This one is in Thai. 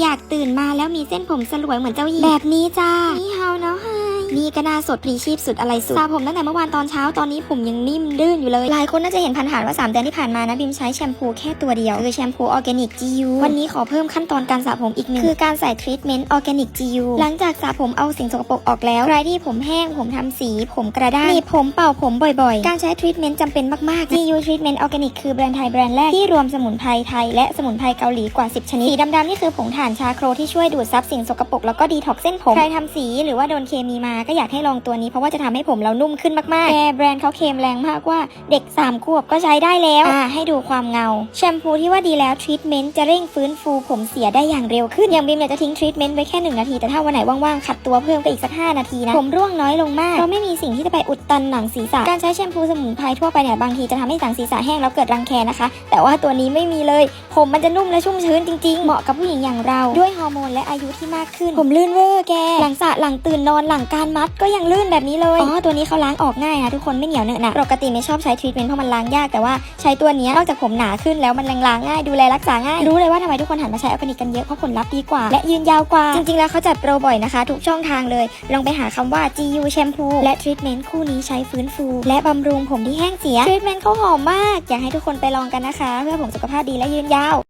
อยากตื่นมาแล้วมีเส้นผมสลวยเหมือนเจ้าหญิงแบบนี้จ้านี่เฮาเนาะไฮ นี่ก็น่าสดพรีชีพสุดอะไรสุดสระผมตั้งแต่เมื่อวานตอนเช้าตอนนี้ผมยังนิ่มดื้นอยู่เลย หลายคนน่าจะเห็นผ่านๆว่า3เดือนที่ผ่านมานะบิมใช้แชมพูแค่ตัวเดียวคือแชมพูออร์แกนิกจียูวันนี้ขอเพิ่มขั้นตอนการสระผมอีกหนึ่งคือการใส่ทรีทเมนต์ออร์แกนิกจียูหลังจากสระผมเอาสิ่งสกปรกออกแล้วใครที่ผมแห้งผมทำสี ผมกระด้างหนีบผมเป่าผมบ่อยๆ การใช้ทรีทเมนต์จำเป็นมากๆ GU Treatment Organic คือแบรนด์ไทยแบรนด์แรกที่รวมสมุนไพรไทยและสมุนไพรเกาหลีกว่า 10 ชนิดสีดำๆนี่คือผงถ่านชาโครที่ช่วยดูดซับสิ่งสกปรกแล้วก็ดีท็อกซ์เส้นผมใครทำสีหรือว่าโดนเคมีมาก็อยากให้ลองตัวนี้เพราะว่าจะทำให้ผมเรานุ่มขึ้นมากๆแต่แบรนด์เขาเคลมแรงมากว่าเด็ก3ขวบก็ใช้ได้แล้วอ่าให้ดูความเงา แชมพูที่ว่าดีแล้วทรีทเมนต์จะเร่งฟื้นฟูผมเสียได้อย่างเร็วขึ้นอย่างบิมเนี่ยจะทิ้งทรีทเมนต์ไว้แค่1นาทีแต่ถ้าวันไหนว่างๆขัดตัวเพิ่มก็อีกสัก5นาทีนะผมร่วงน้อยลงมากเพราะไม่มีสิ่งที่จะไปอุดตันหนังศีรษะการใช้แชมพูสมุนไพรทั่วไปเนี่ยบางทีจะทำให้หนังศีรษะแห้งแล้วเกิดรังแคนะคะ แต่ว่าตัวนี้ไม่มีเลย ผมมันจะนุ่มและชุ่มชื้นจริงๆ เหมาะกับผู้หญิงอย่างเราด้วยฮอร์โมนและอายุที่มากขึ้น ผมลื่นเวอร์แกหลังสระหลังตื่นนอนหลังการมัดก็ยังลื่นแบบนี้เลยอ๋อตัวนี้เขาล้างออกง่ายนะทุกคนไม่เหนียวเนอะหนะปกติไม่ชอบใช้ทรีทเมนต์เพราะมันล้างยากแต่ว่าใช้ตัวนี้นอกจากผมหนาขึ้นแล้วมันล้างง่ายดูแลรักษาง่ายรู้เลยว่าทำไมทุกคนหันมาใช้ออร์แกนิกกันเยอะเพราะผลลัพธ์ดีกว่า และยืนยาวกว่า จริงๆแล้วเขาจัดโปรบ่อยนะคะ ทุกช่องทางเลย ลองไปหาคำว่า GU แชมพูและทรีทเมนต์คู่นี้ใช้ฟื้นฟู และบำรุงผมที่แห้งเสียทรีทเมนต์เขาหอมมาก อยากให้ทุกคนไปลองกันนะคะ เพื่อผมสุขภาพดีและยืนยาว